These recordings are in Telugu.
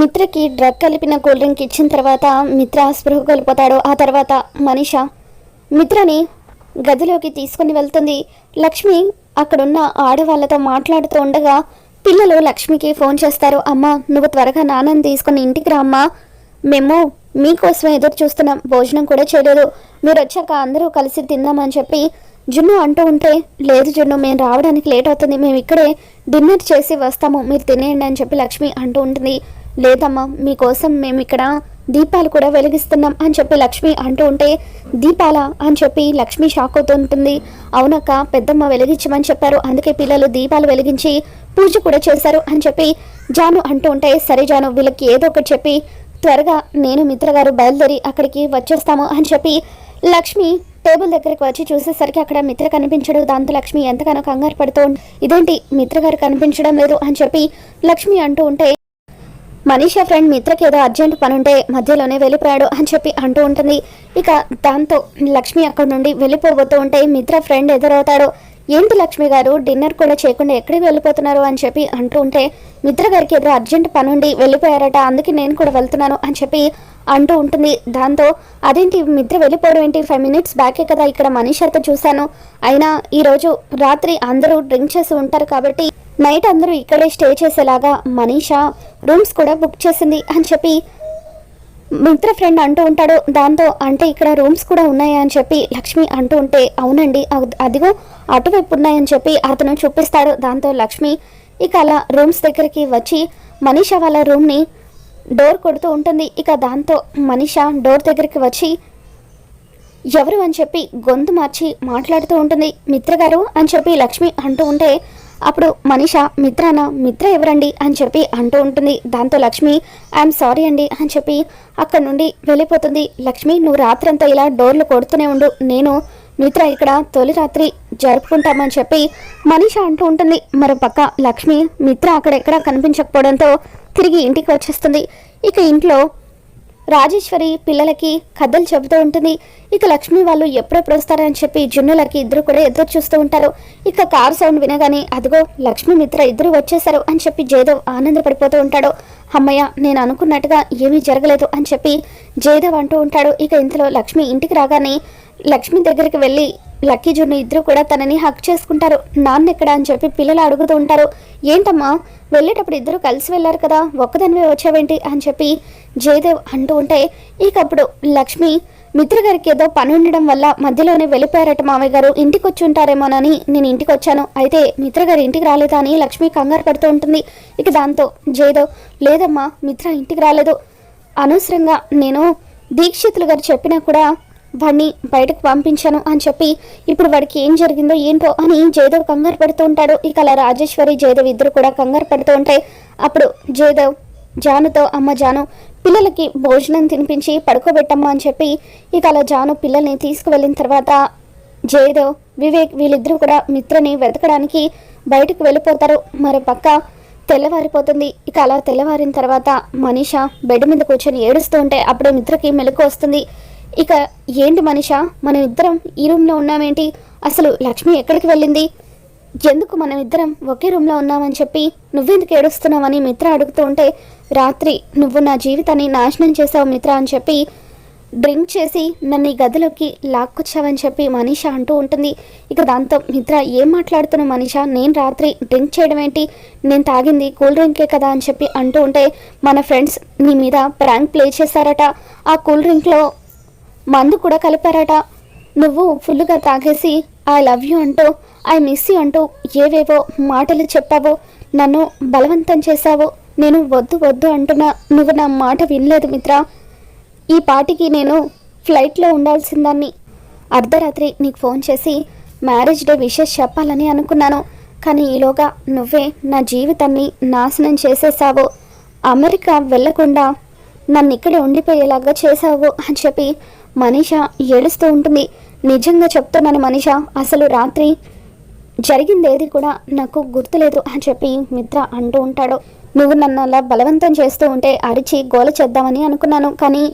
మిత్రకి డ్రగ్ కలిపిన కూల్ డ్రింక్ ఇచ్చిన తర్వాత మిత్ర స్పృహ కోల్పోతాడు ఆ తర్వాత మనిష మిత్రని గదిలోకి తీసుకుని వెళ్తుంది. లక్ష్మి అక్కడున్న ఆడవాళ్ళతో మాట్లాడుతూ ఉండగా పిల్లలు లక్ష్మికి ఫోన్ చేస్తారు. అమ్మ నువ్వు త్వరగా నాన్నని తీసుకుని ఇంటికి రా అమ్మా. మేము మీకోసం ఎదురు చూస్తున్నాం. భోజనం కూడా చేయలేదు. మీరు వచ్చాక అందరూ కలిసి తిందామని చెప్పి జున్ను అంటూ ఉంటే లేదు జున్ను మేము రావడానికి లేట్ అవుతుంది. మేము ఇక్కడే డిన్నర్ చేసి వస్తాము. మీరు తినేయండి అని చెప్పి లక్ష్మి అంటూ ఉంటుంది. లేదమ్మా మీకోసం మేము ఇక్కడ దీపాలు కూడా వెలిగిస్తున్నాం అని చెప్పి లక్ష్మి అంటూ ఉంటే దీపాల? అని చెప్పి లక్ష్మి షాక్ అవుతూ ఉంటుంది. అవునక్క పెద్దమ్మ వెలిగించమని చెప్పారు. అందుకే పిల్లలు దీపాలు వెలిగించి పూజ కూడా చేశారు అని చెప్పి జాను అంటూ ఉంటే సరే జాను వీళ్ళకి ఏదో ఒకటి చెప్పి త్వరగా నేను మిత్రగారు బయలుదేరి అక్కడికి వచ్చేస్తాము అని చెప్పి లక్ష్మి టేబుల్ దగ్గరికి వచ్చి చూసేసరికి అక్కడ మిత్ర కనిపించడు. దాంతో లక్ష్మి ఎంతగానో కంగారు పడుతూ ఇదేంటి? మిత్రగారు కనిపించడం లేదు అని చెప్పి లక్ష్మి అంటూ ఉంటే మనీషా ఫ్రెండ్ మిత్రకి ఏదో అర్జెంట్ పని ఉంటే మధ్యలోనే వెళ్ళిపోయాడు అని చెప్పి అంటూ ఉంటుంది. ఇక దాంతో లక్ష్మి అక్కడ నుండి వెళ్ళిపోబోతూ ఉంటే మిత్ర ఫ్రెండ్ ఎదురవుతాడు. ఏంటి లక్ష్మి గారు డిన్నర్ కూడా చేయకుండా ఎక్కడికి వెళ్ళిపోతున్నారు? అని చెప్పి అంటూ ఉంటే మిత్ర గారికి ఏదో అర్జెంట్ పని ఉండి వెళ్ళిపోయారట అందుకే నేను కూడా వెళ్తున్నాను అని చెప్పి అంటూ ఉంటుంది. దాంతో అదేంటి మిత్ర వెళ్ళిపోవడం ఏంటి? ఫైవ్ మినిట్స్ బ్యాకే కదా ఇక్కడ మనీషాతో చూశాను. అయినా ఈరోజు రాత్రి అందరూ డ్రింక్ చేసి ఉంటారు కాబట్టి నైట్ అందరూ ఇక్కడే స్టే చేసేలాగా మనీషా రూమ్స్ కూడా బుక్ చేసింది అని చెప్పి మిత్ర ఫ్రెండ్ అంటూ ఉంటాడు. దాంతో అంటే ఇక్కడ రూమ్స్ కూడా ఉన్నాయా అని చెప్పి లక్ష్మి అంటూ ఉంటే అవునండి అదిగో అటువైపు ఉన్నాయని చెప్పి అతను చూపిస్తాడు. దాంతో లక్ష్మి ఇక అలా రూమ్స్ దగ్గరికి వచ్చి మనీషా వాళ్ళ రూమ్ని డోర్ కొడుతూ ఉంటుంది. ఇక దాంతో మనీషా డోర్ దగ్గరికి వచ్చి ఎవరు? అని చెప్పి గొంతు మార్చి మాట్లాడుతూ ఉంటుంది. మిత్ర గారు? అని చెప్పి లక్ష్మి అంటూ ఉంటే అప్పుడు మనిష మిత్రాన మిత్ర ఎవరండి? అని చెప్పి అంటూ ఉంటుంది. దాంతో లక్ష్మి ఐఎమ్ సారీ అండి అని చెప్పి అక్కడ నుండి వెళ్ళిపోతుంది. లక్ష్మి నువ్వు రాత్రంతా ఇలా డోర్లు కొడుతూనే ఉండు. నేను మిత్ర ఇక్కడ తొలి రాత్రి జరుపుకుంటామని చెప్పి మనిష అంటూ ఉంటుంది. మరో పక్క లక్ష్మి మిత్ర అక్కడెక్కడా కనిపించకపోవడంతో తిరిగి ఇంటికి వచ్చేస్తుంది. ఇక ఇంట్లో రాజేశ్వరి పిల్లలకి కథలు చెబుతూ ఉంటుంది. ఇక లక్ష్మి వాళ్ళు ఎప్పుడెప్పుడు వస్తారని చెప్పి జున్నులకి ఇద్దరు కూడా ఎదురు చూస్తూ ఉంటారు. ఇక కార్ సౌండ్ వినగానే అదిగో లక్ష్మి మిత్ర ఇద్దరు వచ్చేసారు అని చెప్పి జయదేవ్ ఆనందపడిపోతూ ఉంటాడు. అమ్మయ్య నేను అనుకున్నట్టుగా ఏమీ జరగలేదు అని చెప్పి జయదేవ్ అంటూ ఉంటాడు. ఇక ఇంతలో లక్ష్మి ఇంటికి రాగానే లక్ష్మి దగ్గరికి వెళ్ళి లక్కీ జున్ను ఇద్దరు కూడా తనని హక్ చేసుకుంటారు. నాన్న ఎక్కడ అని చెప్పి పిల్లలు అడుగుతూ ఉంటారు. ఏంటమ్మా వెళ్ళేటప్పుడు ఇద్దరు కలిసి వెళ్ళారు కదా ఒక్కదానివే వచ్చావేంటి? అని చెప్పి జయదేవ్ అంటూ ఉంటే ఇకప్పుడు లక్ష్మి మిత్ర గారికి ఏదో పని ఉండడం వల్ల మధ్యలోనే వెళ్ళిపోయారట మామయ్య గారు. ఇంటికి వచ్చి ఉంటారేమోనని నేను ఇంటికి వచ్చాను అయితే మిత్ర గారు ఇంటికి రాలేదా అని లక్ష్మి కంగారు పడుతూ ఉంటుంది. ఇక దాంతో జయదేవ్ లేదమ్మా మిత్ర ఇంటికి రాలేదు. అనవసరంగా నేను దీక్షితులు గారు చెప్పినా కూడా వాడిని బయటకు పంపించాను అని చెప్పి ఇప్పుడు వాడికి ఏం జరిగిందో ఏంటో అని జయదేవ్ కంగారు పడుతూ ఉంటాడు. ఇక అలా రాజేశ్వరి జయదేవ్ ఇద్దరు కూడా కంగారు పడుతూ ఉంటాయి అప్పుడు జయదేవ్ జానుతో అమ్మ జాను పిల్లలకి భోజనం తినిపించి పడుకోబెట్టమ్మా అని చెప్పి ఇక అలా జాను పిల్లల్ని తీసుకువెళ్ళిన తర్వాత జయదేవ్ వివేక్ వీళ్ళిద్దరూ కూడా మిత్రని వెతకడానికి బయటకు వెళ్ళిపోతారు. మరో పక్క తెల్లవారిపోతుంది. ఇక అలా తెల్లవారిన తర్వాత మనీష బెడ్ మీద కూర్చొని ఏడుస్తూ ఉంటే అప్పుడే మిత్రకి మెలకు వస్తుంది. ఇక ఏంటి మనిష? మనం ఇద్దరం ఈ రూమ్లో ఉన్నామేంటి? అసలు లక్ష్మి ఎక్కడికి వెళ్ళింది? ఎందుకు మనం ఇద్దరం ఒకే రూమ్లో ఉన్నామని చెప్పి నువ్వెందుకు ఏడుస్తున్నావని మిత్ర అడుగుతూ ఉంటే రాత్రి నువ్వు నా జీవితాన్ని నాశనం చేసావు మిత్ర అని చెప్పి డ్రింక్ చేసి నన్ను ఈ గదిలోకి లాక్కొచ్చావని చెప్పి మనీష అంటూ ఉంటుంది. ఇక దాంతో మిత్ర ఏం మాట్లాడుతున్న మనీష? నేను రాత్రి డ్రింక్ చేయడం ఏంటి? నేను తాగింది కూల్ డ్రింకే కదా అని చెప్పి అంటూ ఉంటే మన ఫ్రెండ్స్ నీ మీద ప్రాంక్ ప్లే చేశారట. ఆ కూల్ డ్రింక్లో మందు కూడా కలిపారట. నువ్వు ఫుల్గా తాగేసి ఐ లవ్ యూ అంటూ ఐ మిస్ యూ అంటూ ఏవేవో మాటలు చెప్పావో నన్ను బలవంతం చేశావు నేను వద్దు వద్దు అంటున్నా నువ్వు నా మాట వినలేదు మిత్ర. ఈ పాటికి నేను ఫ్లైట్లో ఉండాల్సిందాన్ని. అర్ధరాత్రి నీకు ఫోన్ చేసి మ్యారేజ్ డే విషెస్ చెప్పాలని అనుకున్నాను కానీ ఈలోగా నువ్వే నా జీవితాన్ని నాశనం చేసేసావు. అమెరికా వెళ్ళకుండా నన్ను ఇక్కడే ఉండిపోయేలాగా చేశావు అని చెప్పి మనీష ఏడుస్తూ ఉంటుంది. నిజంగా చెప్తున్నాను మనీష అసలు రాత్రి జరిగింది ఏది కూడా నాకు గుర్తులేదు అని చెప్పి మిత్ర అంటూ ఉంటాడు. నువ్వు నన్ను అలా బలవంతం చేస్తూ ఉంటే అరిచి గోల చేద్దామని అనుకున్నాను కానీ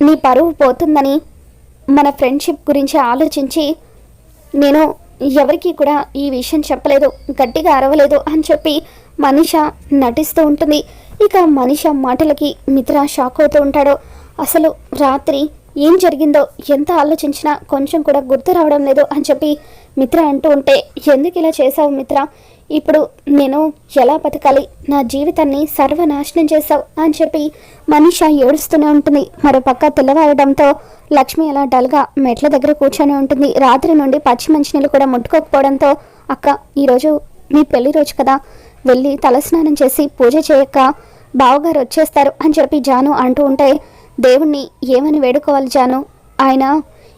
నీ పరువు పోతుందని మన ఫ్రెండ్షిప్ గురించి ఆలోచించి నేను ఎవరికీ కూడా ఈ విషయం చెప్పలేదు గట్టిగా అరవలేదు అని చెప్పి మనీష నటిస్తూ ఉంటుంది. ఇక మనిష మాటలకి మిత్ర షాక్ అవుతూ ఉంటాడు. అసలు రాత్రి ఏం జరిగిందో ఎంత ఆలోచించినా కొంచెం కూడా గుర్తు రావడం లేదు అని చెప్పి మిత్ర అంటూ ఉంటే ఎందుకు ఇలా చేశావు మిత్ర? ఇప్పుడు నేను ఎలా బతకాలి? నా జీవితాన్ని సర్వనాశనం చేశావు అని చెప్పి మనిష ఏడుస్తూనే ఉంటుంది. మరో పక్క తెల్లవారడంతో లక్ష్మి అలా డల్గా మెట్ల దగ్గర కూర్చొని ఉంటుంది. రాత్రి నుండి పచ్చి మంచినీళ్ళు కూడా ముట్టుకోకపోవడంతో అక్క ఈరోజు మీ పెళ్ళి రోజు కదా వెళ్ళి తలస్నానం చేసి పూజ చేయక బావగారు వచ్చేస్తారు అని చెప్పి జాను అంటూ ఉంటే దేవుణ్ణి ఏమని వేడుకోవాలి జాను? ఆయన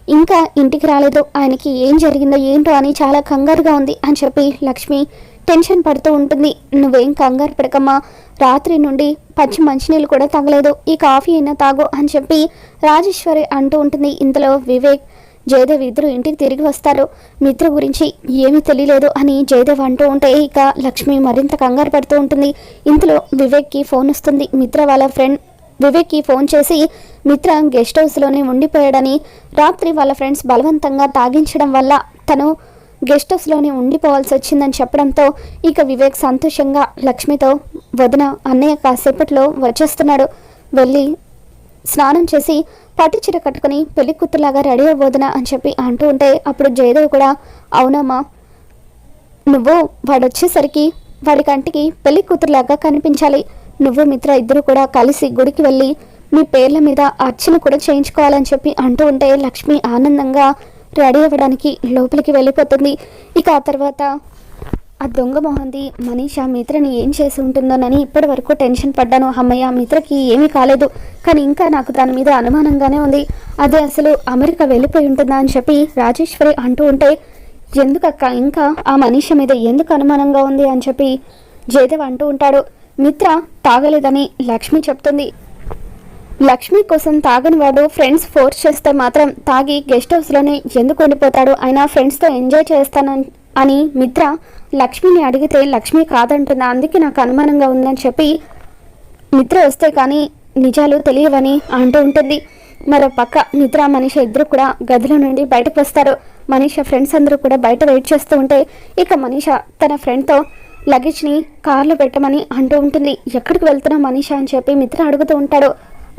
ఇంకా ఇంటికి రాలేదు. ఆయనకి ఏం జరిగిందో ఏంటో అని చాలా కంగారుగా ఉంది అని చెప్పి లక్ష్మి టెన్షన్ పడుతూ ఉంటుంది. నువ్వేం కంగారు పడకమ్మా. రాత్రి నుండి పచ్చి మంచినీళ్ళు కూడా తాగలేదు. ఈ కాఫీ అయినా తాగు అని చెప్పి రాజేశ్వరి అంటూ ఉంటుంది. ఇంతలో వివేక్ జయదేవ్ ఇద్దరు ఇంటికి తిరిగి వస్తారు. మిత్ర గురించి ఏమీ తెలియలేదు అని జయదేవ్ అంటూ ఉంటే ఇక లక్ష్మి మరింత కంగారు పడుతూ ఉంటుంది. ఇంతలో వివేక్కి ఫోన్ వస్తుంది. మిత్ర వాళ్ళ ఫ్రెండ్ వివేక్కి ఫోన్ చేసి మిత్ర గెస్ట్ హౌస్లోనే ఉండిపోయాడని రాత్రి వాళ్ళ ఫ్రెండ్స్ బలవంతంగా తాగించడం వల్ల తను గెస్ట్ హౌస్లోనే ఉండిపోవాల్సి వచ్చిందని చెప్పడంతో ఇక వివేక్ సంతోషంగా లక్ష్మితో వదిన అన్నయ్య కాసేపట్లో వచ్చేస్తున్నాడు. వెళ్ళి స్నానం చేసి పట్టు చీర కట్టుకుని పెళ్ళి కూతురులాగా రెడీ అవ్వదునా అని చెప్పి అంటూ ఉంటే అప్పుడు జయదేవ్ కూడా అవునమ్మా నువ్వు వాడు వచ్చేసరికి వాడి కంటికి పెళ్ళి కూతురులాగా కనిపించాలి. నువ్వు మిత్ర ఇద్దరు కూడా కలిసి గుడికి వెళ్ళి మీ పేర్ల మీద అర్చన కూడా చేయించుకోవాలని చెప్పి అంటూ ఉంటే లక్ష్మి ఆనందంగా రెడీ అవ్వడానికి లోపలికి వెళ్ళిపోతుంది. ఇక ఆ తర్వాత ఆ దొంగ మొహంది ఆ మిత్రని ఏం చేసి ఉంటుందోనని ఇప్పటి వరకు టెన్షన్ పడ్డాను. అమ్మయ్య మిత్రకి ఏమీ కాలేదు. కానీ ఇంకా నాకు దాని మీద అనుమానంగానే ఉంది. అదే అసలు అమెరికా వెళ్ళిపోయి ఉంటుందా అని చెప్పి రాజేశ్వరి అంటూ ఉంటే ఎందుకక్క ఇంకా ఆ మనీష మీద ఎందుకు అనుమానంగా ఉంది? అని చెప్పి జయదేవ్ అంటూ ఉంటాడు. మిత్ర తాగలేదని లక్ష్మి చెప్తుంది. లక్ష్మి కోసం తాగని వాడు ఫ్రెండ్స్ ఫోర్స్ చేస్తే మాత్రం తాగి గెస్ట్ హౌస్లోనే ఎందుకు ఉండిపోతాడు? అయినా ఫ్రెండ్స్తో ఎంజాయ్ చేస్తానని అని మిత్ర లక్ష్మిని అడిగితే లక్ష్మి కాదంటుందా అందుకే నాకు అనుమానంగా ఉందని చెప్పి మిత్ర వస్తే కానీ నిజాలు తెలియవని అంటూ ఉంటుంది. మరో పక్క మిత్ర మనిషి ఇద్దరు కూడా గదిలో నుండి బయటకు వస్తారు. మనీష ఫ్రెండ్స్ అందరూ కూడా బయట వెయిట్ చేస్తూ ఉంటే ఇక మనీష తన ఫ్రెండ్తో లగేజ్ని కార్లో పెట్టమని అంటూ ఉంటుంది. ఎక్కడికి వెళ్తున్నావు మనీష అని చెప్పి మిత్ర అడుగుతూ ఉంటాడు.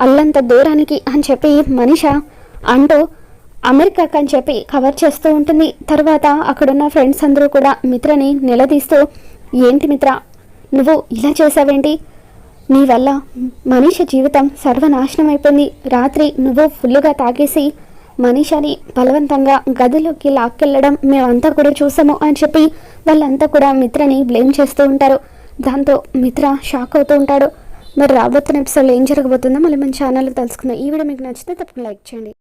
అల్లంత దూరానికి అని చెప్పి మనీష అంటూ అమెరికాకి అని చెప్పి కవర్ చేస్తూ ఉంటుంది. తర్వాత అక్కడున్న ఫ్రెండ్స్ అందరూ కూడా మిత్రని నిలదీస్తూ ఏంటి మిత్ర నువ్వు ఇలా చేసావేంటి? నీ వల్ల మనీష జీవితం సర్వనాశనం అయిపోయింది. రాత్రి నువ్వు ఫుల్లుగా తాగేసి మనిషిని బలవంతంగా గదిలోకి లాక్కెళ్ళడం మేమంతా కూడా చూసాము అని చెప్పి వాళ్ళంతా కూడా మిత్రని బ్లేమ్ చేస్తూ ఉంటారు. దాంతో మిత్ర షాక్ అవుతూ ఉంటాడు. మరి రాబోతున్న ఎపిసోడ్లో ఏం జరగబోతుందో మళ్ళీ మన ఛానల్లో తెలుసుకుందాం. ఈ వీడియో మీకు నచ్చితే తప్పకుండా లైక్ చేయండి.